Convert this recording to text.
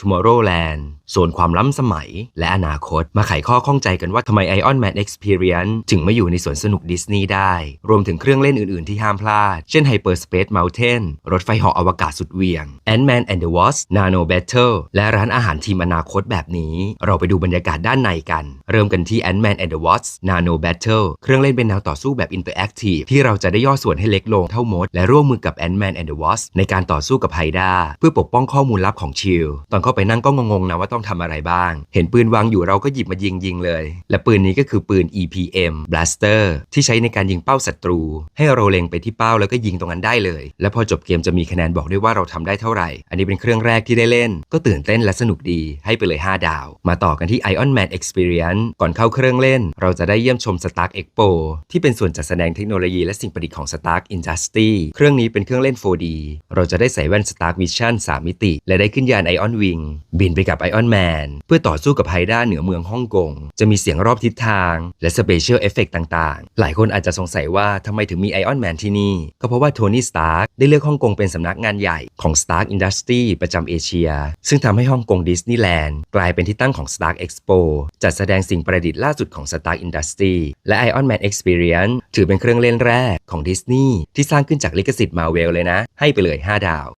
Tomorrowland โซนความล้ำสมัย และอนาคต มาไขข้อข้องใจกันว่าทำไม Ion Man Experience ถึงไม่อยู่ในสวนสนุกดิสนีย์ได้ รวมถึงเครื่องเล่นอื่น ๆ ที่ห้ามพลาด เช่น Hyperspace Mountain รถไฟเหาะอวกาศสุดเวียง Ant-Man and the Wasp Nano Battle และร้านอาหารทีมอนาคตแบบนี้ เราไปดูบรรยากาศด้านในกัน เริ่มกันที่ Ant-Man and the Wasp Nano Battle เครื่องเล่นเป็นแนวต่อสู้แบบ Interactive ที่เราจะได้ย่อส่วนให้เล็กลงเท่ามดและร่วมมือกับ Ant-Man and the Wasp ในการต่อสู้กับไฮด้าเพื่อปกป้องข้อมูลลับของชิลตอนเข้าไปนั่งก็งงๆนะว่าต้องทำอะไรบ้าง เห็นปืนวางอยู่เราก็หยิบมายิงยิงๆเลย และปืนนี้ก็คือปืน EPM Blaster ที่ใช้ในการยิงเป้าศัตรู ให้เราเล็งไปที่เป้าแล้วก็ยิงตรงนั้นได้เลย และพอจบเกมจะมีคะแนนบอกด้วยว่าเราทำได้เท่าไหร่ อันนี้เป็นเครื่องแรกที่ได้เล่น ก็ตื่นเต้นและสนุกดีให้ไปเลย 5 ดาว มาต่อกันที่ Ion Man Experience ก่อนเข้าเครื่องเล่น เราจะได้เยี่ยมชม Stark Expo ที่เป็นส่วนจัดแสดงเทคโนโลยีและสิ่งประดิษฐ์ของ Stark Industry เครื่องนี้เป็นเครื่องเล่น 4D เราจะได้ใส่แว่น Stark Vision 3 มิติ และได้ขึ้นยาน Ion Wing บินไปกับ Iron Man เพื่อต่อสู้กับไฮด้าเหนือเมืองฮ่องกง จะมีเสียงรอบทิศทางและ Special Effect ต่างๆ หลายคนอาจจะสงสัยว่าทำไมถึงมี Iron Man ที่นี่ ก็เพราะว่าโทนี่สตาร์กได้เลือกฮ่องกงเป็นสำนักงานใหญ่ของ Stark Industry ประจำเอเชีย ซึ่งทำให้ฮ่องกงดิสนีย์แลนด์กลายเป็นที่ตั้งของ Stark Expo จัดแสดงสิ่งประดิษฐ์ล่าสุดของ Stark Industry และ Iron Man Experience ถือเป็นเครื่องเล่นแรกของดิสนีย์ที่สร้างขึ้นจากลิขสิทธิ์มาเวลเลยนะ ให้ไปเลย 5 ดาว